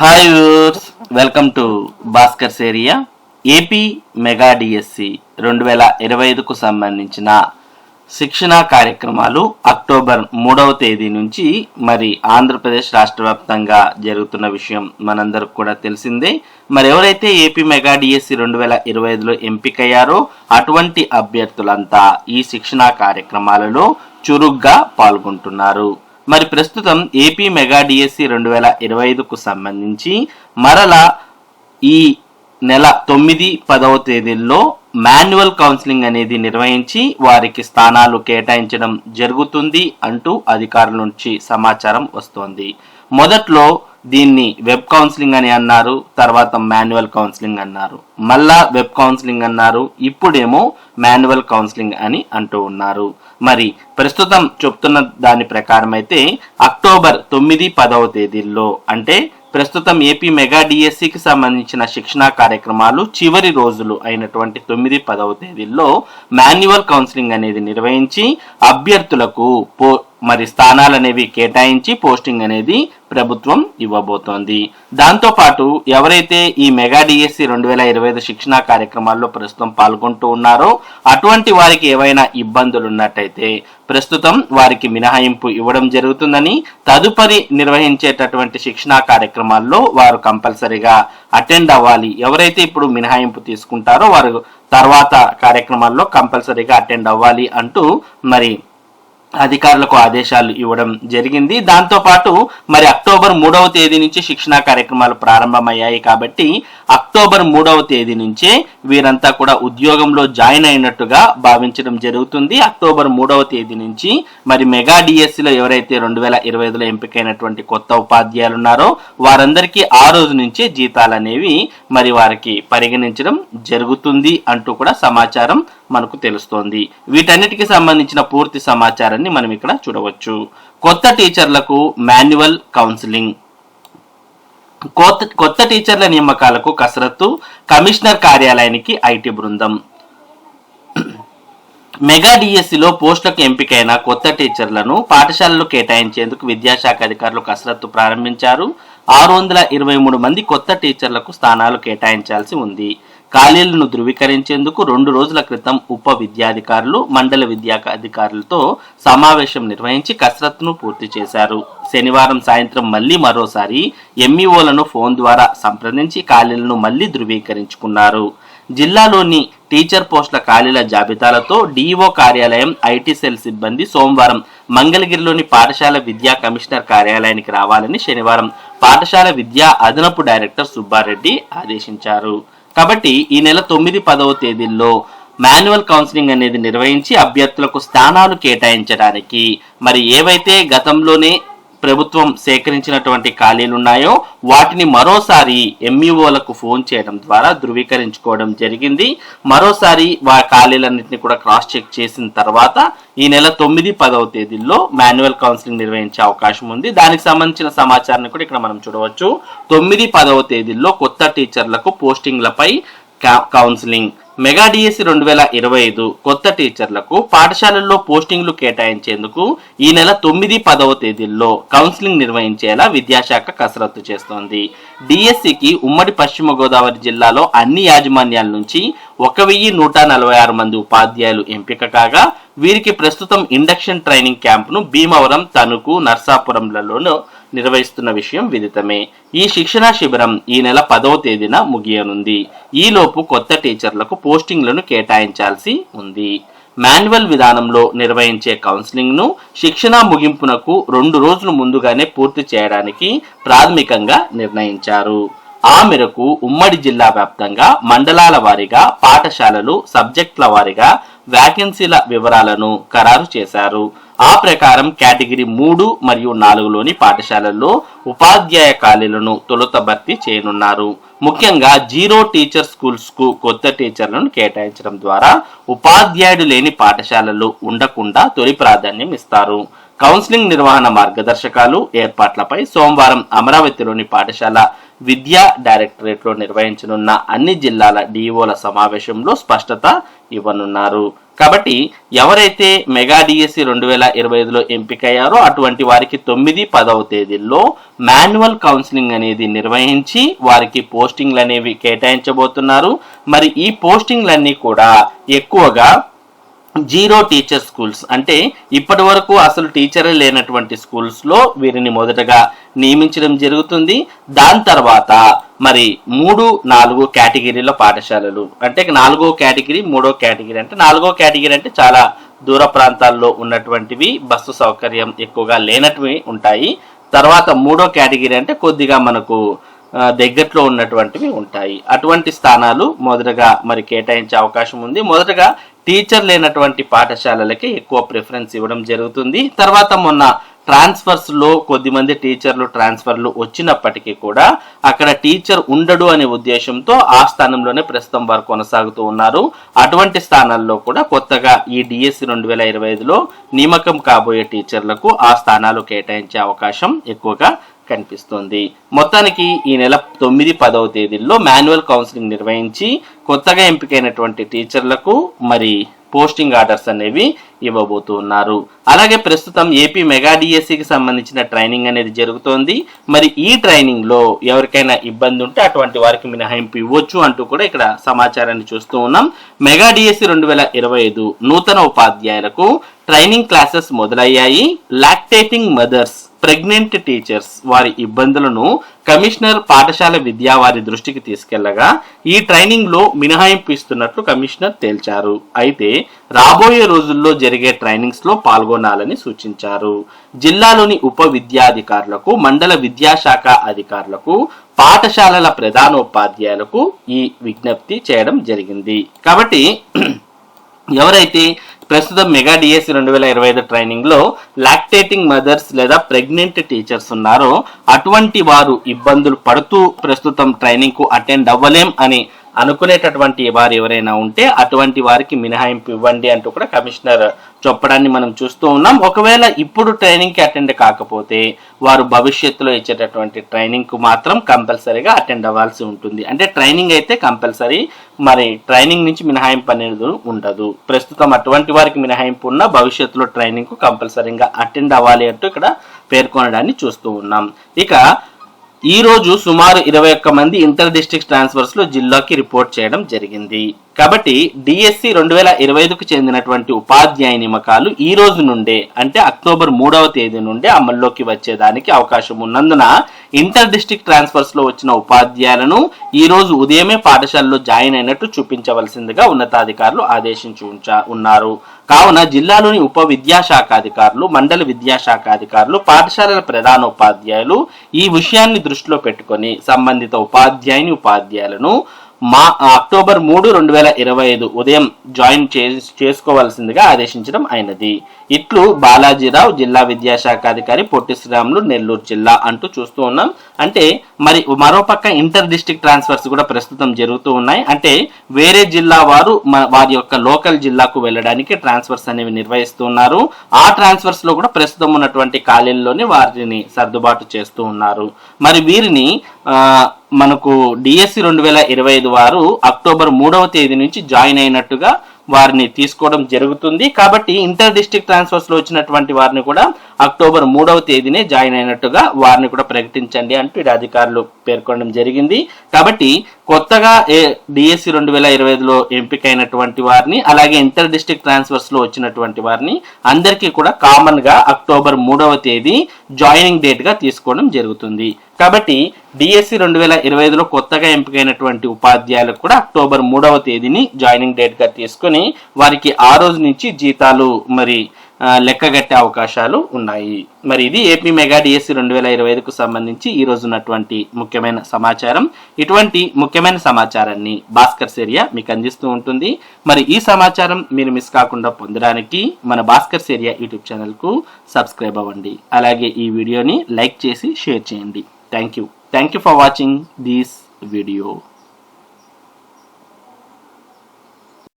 Hi viewers welcome to Bhaskar area AP mega DSC రెండు వేల ఇరవై ఐదుకు సంబంధించిన శిక్షణా కార్యక్రమాలు అక్టోబర్ మూడవ తేదీ నుంచి మరి ఆంధ్రప్రదేశ్ రాష్ట్ర వ్యాప్తంగా జరుగుతున్న విషయం మనందరికి కూడా తెలిసిందే. మరి ఎవరైతే ఏపీ మెగా డిఎస్సి రెండు వేల ఇరవై ఐదులో ఎంపికయ్యారో అటువంటి అభ్యర్థులంతా ఈ శిక్షణా కార్యక్రమాలలో చురుగ్గా పాల్గొంటున్నారు. మరి ప్రస్తుతం ఏపీ మెగా డిఎస్సి రెండు వేల ఇరవై ఐదుకు సంబంధించి మరలా ఈ నెల తొమ్మిది పదవ తేదీల్లో మాన్యువల్ కౌన్సిలింగ్ అనేది నిర్వహించి వారికి స్థానాలు కేటాయించడం జరుగుతుంది అంటూ అధికారుల నుంచి సమాచారం వస్తోంది. మొదట్లో దీన్ని వెబ్ కౌన్సిలింగ్ అని అన్నారు తర్వాత మాన్యువల్ కౌన్సిలింగ్ అన్నారు. మళ్ళా వెబ్ కౌన్సిలింగ్ అన్నారు ఇప్పుడేమో మాన్యువల్ కౌన్సిలింగ్ అని అంటూ ఉన్నారు. మరి ప్రస్తుతం చెప్తున్న దాని ప్రకారం అయితే అక్టోబర్ తొమ్మిది పదవ తేదీల్లో అంటే ప్రస్తుతం ఏపీ మెగా డిఎస్సికి సంబంధించిన శిక్షణా కార్యక్రమాలు చివరి రోజులు అయినటువంటి తొమ్మిది పదవ తేదీల్లో మాన్యువల్ కౌన్సిలింగ్ అనేది నిర్వహించి అభ్యర్థులకు పో మరి స్థానాలు అనేవి కేటాయించి పోస్టింగ్ అనేది ప్రభుత్వం ఇవ్వబోతోంది. దాంతో పాటు ఎవరైతే ఈ మెగా డిఎస్సి రెండు వేల ఇరవై ఐదు శిక్షణా కార్యక్రమాల్లో ప్రస్తుతం పాల్గొంటూ ఉన్నారో అటువంటి వారికి ఏవైనా ఇబ్బందులు ఉన్నట్టయితే ప్రస్తుతం వారికి మినహాయింపు ఇవ్వడం జరుగుతుందని తదుపరి నిర్వహించేటటువంటి శిక్షణా కార్యక్రమాల్లో వారు కంపల్సరీగా అటెండ్ అవ్వాలి. ఎవరైతే ఇప్పుడు మినహాయింపు తీసుకుంటారో వారు తర్వాత కార్యక్రమాల్లో కంపల్సరీగా అటెండ్ అవ్వాలి అంటూ మరి అధికారులకు ఆదేశాలు ఇవ్వడం జరిగింది. దాంతో పాటు మరి అక్టోబర్ మూడవ తేదీ నుంచి శిక్షణా కార్యక్రమాలు ప్రారంభమయ్యాయి కాబట్టి అక్టోబర్ మూడవ తేదీ నుంచే వీరంతా కూడా ఉద్యోగంలో జాయిన్ అయినట్టుగా భావించడం జరుగుతుంది. అక్టోబర్ మూడవ తేదీ నుంచి మరి మెగా డిఎస్సిలో ఎవరైతే రెండు వేల ఇరవై ఐదులో ఎంపికైనటువంటి కొత్త ఉపాధ్యాయులు ఉన్నారో వారందరికీ ఆ రోజు నుంచే జీతాలు అనేవి మరి వారికి పరిగణించడం జరుగుతుంది అంటూ కూడా సమాచారం మనకు తెలుస్తోంది. వీటన్నిటికి సంబంధించిన పూర్తి సమాచారాన్ని మనం ఇక్కడ చూడవచ్చు. కొత్త టీచర్లకు మాన్యువల్ కౌన్సిలింగ్. కొత్త కొత్త టీచర్ల నియామకాలకు కసరత్తు కమిషనర్ కార్యాలయానికి ఐటీ బృందం. మెగా డిఎస్సిలో పోస్టులకు ఎంపికైన కొత్త టీచర్లను పాఠశాలలు కేటాయించేందుకు విద్యాశాఖ అధికారులు కసరత్తు ప్రారంభించారు. ఆరు వందల ఇరవై మూడు మంది కొత్త టీచర్లకు స్థానాలు కేటాయించాల్సి ఉంది. ఖాళీలను ధృవీకరించేందుకు రెండు రోజుల క్రితం ఉప విద్యాధికారులు మండల విద్యా అధికారులతో సమావేశం నిర్వహించి కసరత్తును పూర్తి చేశారు. శనివారం సాయంత్రం మళ్ళీ మరోసారి ఎంఈఓలను ఫోన్ ద్వారా సంప్రదించి ఖాళీలను మళ్ళీ ధృవీకరించుకున్నారు. జిల్లాలోని టీచర్ పోస్టుల ఖాళీల జాబితాలతో డిఓ కార్యాలయం ఐటీ సెల్ సిబ్బంది సోమవారం మంగళగిరిలోని పాఠశాల విద్యా కమిషనర్ కార్యాలయానికి రావాలని శనివారం పాఠశాల విద్యా అదనపు డైరెక్టర్ సుబ్బారెడ్డి ఆదేశించారు. కాబట్టి ఈ నెల తొమ్మిది పదవ తేదీల్లో మాన్యువల్ కౌన్సిలింగ్ అనేది నిర్వహించి అభ్యర్థులకు స్థానాలు కేటాయించడానికి. మరి ఏవైతే గతంలోనే ప్రభుత్వం సేకరించినటువంటి ఖాళీలు ఉన్నాయో వాటిని మరోసారి ఎంఈఓలకు ఫోన్ చేయడం ద్వారా ధృవీకరించుకోవడం జరిగింది. మరోసారి వా ఖాళీలన్నింటినీ కూడా క్రాస్ చెక్ చేసిన తర్వాత ఈ నెల తొమ్మిది పదవ తేదీల్లో మాన్యువల్ కౌన్సిలింగ్ నిర్వహించే అవకాశం ఉంది. దానికి సంబంధించిన సమాచారాన్ని కూడా ఇక్కడ మనం చూడవచ్చు. తొమ్మిది పదవ తేదీల్లో కొత్త టీచర్లకు పోస్టింగ్లపై కౌన్సిలింగ్ మెగా డిఎస్సి రెండు వేల ఇరవై ఐదు కొత్త టీచర్లకు పాఠశాలల్లో పోస్టింగ్లు కేటాయించేందుకు ఈ నెల తొమ్మిది పదవ తేదీల్లో కౌన్సిలింగ్ నిర్వహించేలా విద్యాశాఖ కసరత్తు చేస్తోంది. డిఎస్సికి ఉమ్మడి పశ్చిమ గోదావరి జిల్లాలో అన్ని యాజమాన్యాల నుంచి ఒక వెయ్యి నూట నలభై ఆరు మంది ఉపాధ్యాయులు ఎంపిక కాగా వీరికి ప్రస్తుతం ఇండక్షన్ ట్రైనింగ్ క్యాంపును భీమవరం తణుకు నర్సాపురంలలోనూ నిర్వహిస్తున్న విషయం విదితమే. ఈ శిక్షణా శిబిరం ఈ నెల పదవ తేదీన ముగియనుంది. ఈలోపు కొత్త టీచర్లకు పోస్టింగ్లను కేటాయించాల్సి ఉంది. మాన్యువల్ విధానంలో నిర్వహించే కౌన్సిలింగ్ను శిక్షణ ముగింపునకు రెండు రోజులు ముందుగానే పూర్తి చేయడానికి ప్రాథమికంగా నిర్ణయించారు. ఆ మేరకు ఉమ్మడి జిల్లా వ్యాప్తంగా మండలాల వారీగా పాఠశాలలు సబ్జెక్టుల వారీగా వ్యాకెన్సీల వివరాలను ఖరారు చేశారు. ఆ ప్రకారం కేటగిరీ మూడు మరియు నాలుగులోని పాఠశాలల్లో ఉపాధ్యాయ ఖాళీలను తొలుత భర్తీ చేయనున్నారు. ముఖ్యంగా జీరో టీచర్ స్కూల్స్కు కొత్త టీచర్లను కేటాయించడం ద్వారా ఉపాధ్యాయుడు లేని పాఠశాలలు ఉండకుండా తొలి ప్రాధాన్యం ఇస్తారు. కౌన్సిలింగ్ నిర్వహణ మార్గదర్శకాలు ఏర్పాట్లపై సోమవారం అమరావతిలోని పాఠశాల విద్యా డైరెక్టరేట్లో నిర్వహించనున్న అన్ని జిల్లాల డిఈఓల సమావేశంలో స్పష్టత ఇవ్వనున్నారు. కాబట్టి ఎవరైతే మెగా డిఎస్సి రెండు వేల ఇరవై ఐదులో ఎంపికయ్యారో అటువంటి వారికి తొమ్మిది పదవ తేదీల్లో మాన్యువల్ కౌన్సిలింగ్ అనేది నిర్వహించి వారికి పోస్టింగ్లు అనేవి కేటాయించబోతున్నారు. మరి ఈ పోస్టింగ్లన్నీ కూడా ఎక్కువగా జీరో టీచర్ స్కూల్స్ అంటే ఇప్పటి వరకు అసలు టీచరే లేనటువంటి స్కూల్స్లో వీరిని మొదటగా నియమించడం జరుగుతుంది. దాని తర్వాత మరి మూడు నాలుగు కేటగిరీల పాఠశాలలు. అంటే నాలుగో కేటగిరీ మూడో కేటగిరీ అంటే నాలుగో కేటగిరీ అంటే చాలా దూర ప్రాంతాల్లో ఉన్నటువంటివి బస్సు సౌకర్యం ఎక్కువగా లేనటివి ఉంటాయి. తర్వాత మూడో కేటగిరీ అంటే కొద్దిగా మనకు దగ్గరలో ఉన్నటువంటివి ఉంటాయి. అటువంటి స్థానాలు మొదటగా మరి కేటాయించే అవకాశం ఉంది. మొదటగా టీచర్ లేనటువంటి పాఠశాలలకి ఎక్కువ ప్రిఫరెన్స్ ఇవ్వడం జరుగుతుంది. తర్వాత మొన్న ట్రాన్స్ఫర్స్లో కొద్దిమంది టీచర్లు ట్రాన్స్ఫర్లు వచ్చినప్పటికీ కూడా అక్కడ టీచర్ ఉండడు అనే ఉద్దేశంతో ఆ స్థానంలోనే ప్రస్తుతం వారు కొనసాగుతూ ఉన్నారు. అటువంటి స్థానాల్లో కూడా కొత్తగా ఈ డిఎస్సి రెండు వేల ఇరవై ఐదులో నియమకం కాబోయే టీచర్లకు ఆ స్థానాలు కేటాయించే అవకాశం ఎక్కువగా కనిపిస్తుంది. మొత్తానికి ఈ నెల తొమ్మిది పదవ తేదీల్లో మాన్యువల్ కౌన్సిలింగ్ నిర్వహించి కొత్తగా ఎంపికైనటువంటి టీచర్లకు మరి పోస్టింగ్ ఆర్డర్స్ అనేవి ఇవ్వబోతూ ఉన్నారు అలాగే ప్రస్తుతం ఏపీ మెగా డిఎస్సికి సంబంధించిన ట్రైనింగ్ అనేది జరుగుతోంది. మరి ఈ ట్రైనింగ్లో ఎవరికైనా ఇబ్బంది ఉంటే అటువంటి వారికి మినహాయింపు ఇవ్వచ్చు అంటూ కూడా ఇక్కడ సమాచారాన్ని చూస్తూ ఉన్నాం. మెగా డిఎస్సి రెండు వేల ఇరవై ఐదు నూతన ఉపాధ్యాయులకు ట్రైనింగ్ క్లాసెస్ మొదలయ్యాయి. లాక్టేటింగ్ మదర్స్ ప్రెగ్నెంట్ టీచర్స్ వారి ఇబ్బందులను కమిషనర్ పాఠశాల విద్యా వారి దృష్టికి తీసుకెళ్ళగా ఈ ట్రైనింగ్లో మినహాయింపు ఇస్తున్నట్లు కమిషనర్ తేల్చారు. అయితే రాబోయే రోజుల్లో జరిగే ట్రైనింగ్స్లో పాల్గొనాలని సూచించారు. జిల్లాలోని ఉప విద్యాధికారులకు మండల విద్యాశాఖ అధికారులకు పాఠశాలల ప్రధానోపాధ్యాయులకు ఈ విజ్ఞప్తి చేయడం జరిగింది. కాబట్టి ఎవరైతే ప్రస్తుతం మెగా డిఎస్సి రెండు వేల ఇరవై ఐదు ట్రైనింగ్లో లాక్టేటింగ్ మదర్స్ లేదా ప్రెగ్నెంట్ టీచర్స్ ఉన్నారో. అటువంటి వారు ఇబ్బందులు పడుతూ ప్రస్తుతం ట్రైనింగ్కు అటెండ్ అవ్వలేం అని అనుకునేటటువంటి వారు ఎవరైనా ఉంటే అటువంటి వారికి మినహాయింపు ఇవ్వండి అంటూ కూడా కమిషనర్ చెప్పడాన్ని మనం చూస్తూ ఉన్నాం. ఒకవేళ ఇప్పుడు ట్రైనింగ్కి అటెండ్ కాకపోతే వారు భవిష్యత్తులో ఇచ్చేటటువంటి ట్రైనింగ్కు మాత్రం కంపల్సరీగా అటెండ్ అవ్వాల్సి ఉంటుంది. అంటే ట్రైనింగ్ అయితే కంపల్సరీ మరి ట్రైనింగ్ నుంచి మినహాయింపు అనేది ఉండదు. ప్రస్తుతం అటువంటి వారికి మినహాయింపు ఉన్న భవిష్యత్తులో ట్రైనింగ్కు కంపల్సరీగా అటెండ్ అవ్వాలి అంటూ ఇక్కడ పేర్కొనడాన్ని చూస్తూ ఉన్నాం. ఇక ఈ రోజు సుమారు ఇరవై ఒక్క మంది ఇంటర్ డిస్ట్రిక్ట్ ట్రాన్స్ఫర్స్లో జిల్లాకి రిపోర్ట్ చేయడం జరిగింది. కాబట్టి డిఎస్సి రెండు వేల ఇరవై ఐదుకు చెందినటువంటి ఉపాధ్యాయ నియమకాలు ఈ రోజు నుండే అంటే అక్టోబర్ మూడవ తేదీ నుండే అమల్లోకి వచ్చేదానికి అవకాశం ఉన్నందున ఇంటర్ డిస్ట్రిక్ట్ ట్రాన్స్ఫర్స్లో వచ్చిన ఉపాధ్యాయులను ఈ రోజు ఉదయమే పాఠశాలలో జాయిన్ అయినట్టు చూపించవలసిందిగా ఉన్నతాధికారులు ఆదేశించి ఉంచా ఉన్నారు. కావున జిల్లాలోని ఉప విద్యాశాఖ అధికారులు మండల విద్యాశాఖ అధికారులు పాఠశాలల ప్రధానోపాధ్యాయులు ఈ విషయాన్ని దృష్టిలో పెట్టుకొని సంబంధిత ఉపాధ్యాయుని ఉపాధ్యాయులను మా అక్టోబర్ మూడు రెండు వేల ఇరవై ఐదు ఉదయం జాయిన్ చే చేసుకోవాల్సిందిగా ఆదేశించడం అయినది. ఇట్లు బాలాజీరావు జిల్లా విద్యాశాఖ అధికారి పొట్టి శ్రీరాములు నెల్లూరు జిల్లా అంటూ చూస్తూ ఉన్నాం. అంటే మరి మరోపక్క ఇంటర్ డిస్ట్రిక్ట్ ట్రాన్స్ఫర్స్ కూడా ప్రస్తుతం జరుగుతూ ఉన్నాయి. అంటే వేరే జిల్లా వారు మ- వారి యొక్క లోకల్ జిల్లాకు వెళ్ళడానికి ట్రాన్స్ఫర్స్ అనేవి నిర్వహిస్తున్నారు ఆ ట్రాన్స్ఫర్స్లో కూడా ప్రస్తుతం ఉన్నటువంటి ఖాళీల్లోనే వారిని సర్దుబాటు చేస్తూ ఉన్నారు. మరి వీరిని ఆ, మనకు డిఎస్సి రెండు వేల ఇరవై ఐదు వారు అక్టోబర్ మూడవ తేదీ నుంచి జాయిన్ అయినట్టుగా వారిని తీసుకోవడం జరుగుతుంది. కాబట్టి ఇంటర్ డిస్ట్రిక్ట్ ట్రాన్స్ఫర్స్లో వచ్చినటువంటి వారిని కూడా అక్టోబర్ మూడవ తేదీనే జాయిన్ అయినట్టుగా వారిని కూడా ప్రకటించండి అంటూ ఇటు అధికారులు పేర్కొనడం జరిగింది. కాబట్టి కొత్తగా ఏ డిఎస్సి రెండు వేల ఇరవై ఐదులో ఎంపికైనటువంటి వారిని అలాగే ఇంటర్ డిస్ట్రిక్ట్ ట్రాన్స్ఫర్స్లో వచ్చినటువంటి వారిని అందరికీ కూడా కామన్గా అక్టోబర్ మూడవ తేదీ జాయినింగ్ డేట్గా తీసుకోవడం జరుగుతుంది. కాబట్టి డిఎస్సి రెండు వేల ఇరవై ఐదులో కొత్తగా ఎంపికైనటువంటి ఉపాధ్యాయులకు కూడా అక్టోబర్ మూడవ తేదీని జాయినింగ్ డేట్గా తీసుకొని వారికి ఆ రోజు నుంచి జీతాలు మరి లెక్కగట్టే అవకాశాలు ఉన్నాయి. మరి ఇది ఏపీ మెగా డిఎస్సి రెండు వేల ఇరవై ఐదుకు సంబంధించి ఈ ఉన్నటువంటి ముఖ్యమైన సమాచారం. ఇటువంటి ముఖ్యమైన సమాచారాన్ని భాస్కర్ సేరియా మీకు అందిస్తూ ఉంటుంది. మరి ఈ సమాచారం మీరు మిస్ కాకుండా పొందడానికి మన భాస్కర్ సేరియా యూట్యూబ్ ఛానల్కు సబ్స్క్రైబ్ అవ్వండి. అలాగే ఈ వీడియోని లైక్ చేసి షేర్ చేయండి. Thank you. Thank you for watching this video.